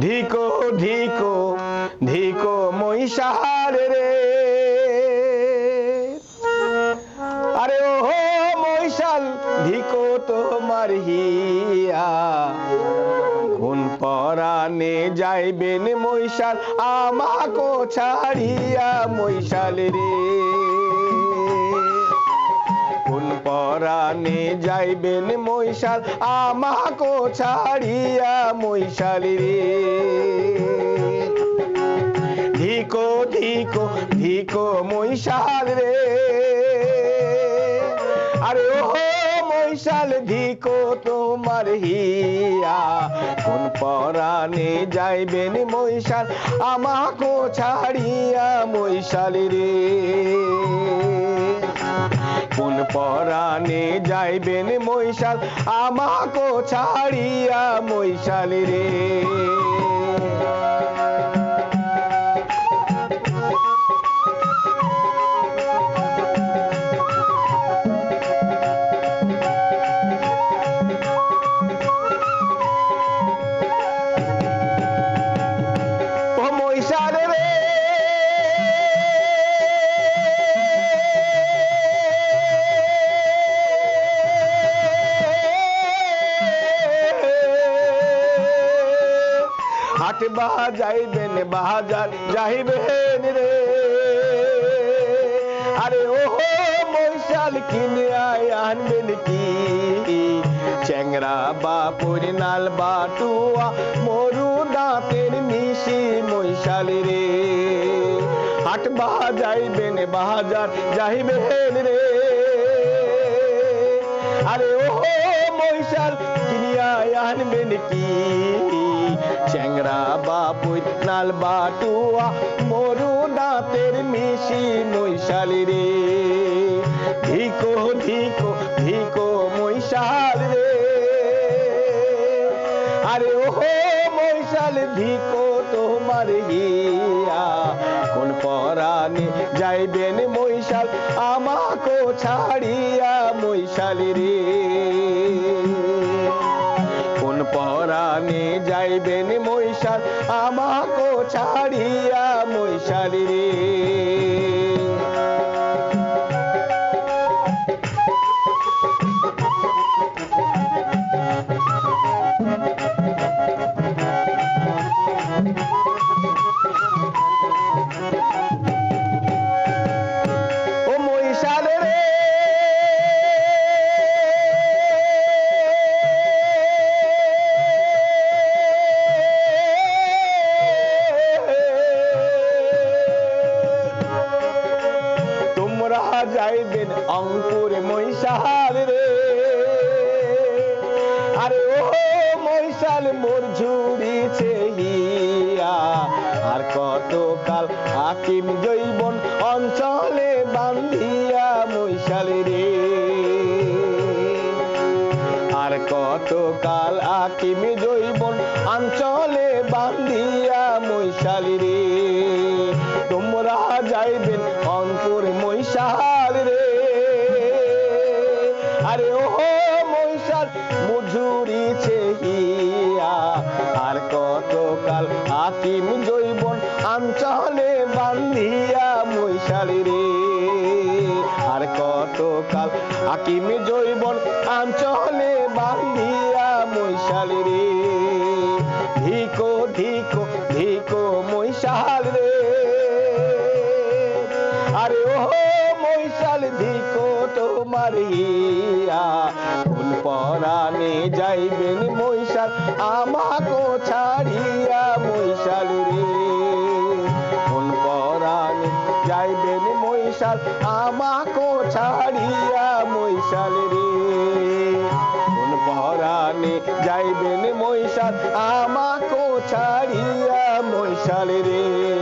ধিকো ধিকো ধিকো মহিষার রে। আরে ও মহিষাল, ধিকো তোমার হিয়া। কোন পরাণে যাইবেন মহিষাল, আমাকো ছাড়িয়া মহিষাল রে। পরাণে যাইবেন মহিষাল, আমাকো ছাড়িয়া মহিষাল রে। ধিকো ধিকো ধিকো মহিষাল রে। আরে ও মহিষাল, ধিকো তোমার হিয়া। কোন পরাণে যাইবেন মহিষাল, আমাকো ছাড়িয়া মহিষাল রে। কোন পরাণে যাইবেন মহিষাল আমাকো ছাড়িয়া মহিষাল রে। হাট বাজাইবেন বাজার, যাইবেন রে। আরে ও মহিষাল কিনে আয় আনবেন কি? চ্যাংরা বাপুর নাল বাটুয়া, মরু দাঁতের মিশি মহিষাল রে। হাট বাজাইবেন বাজার, যাইবেন রে। আরে ও মহিষাল কিনিয়া আনবেন কি? চ্যাংরা বাপুর নাল বাটুয়া, মরু দাঁতের মিশি মহিষাল রে। ধিকো ধিকো ধিকো মহিষাল রে। আরে ও মহিষাল ধিকো তোমার হিয়া কোন পরাণে যাইবেন মৈশাল আমাকো ছাড়িয়া মহিষাল রে। পরাণে যাইবেন ছাড়িয়া মহিষাল যাইবেন অঙ্কুর মহিষাল রে। আরে ও মহিষাল, মোর ঝুড়িছে হিয়া আর কতকাল হাকিম জৈবন অঞ্চলে বান্ধিয়া মহিষাল রে। আর কত কাল আকিম জৈবন অঞ্চলে বান্ধিয়া মহিষাল রে। তোমরা যাইবেন হাকিম জৈবন অঞ্চলে বান্ধিয়া মহিষাল রে। আর কত কাল হাকিম জৈবন অঞ্চলে বান্ধিয়া মহিষাল রে। ধিকো ধিকো ধিকো মহিষাল রে। আরে ও মহিষাল, ধিকো তোমার হিয়া। কোন পরাণে যাইবেন মহিষাল যাইবেন মহিষাল আমাকে ছাড়িয়া মহিষাল রে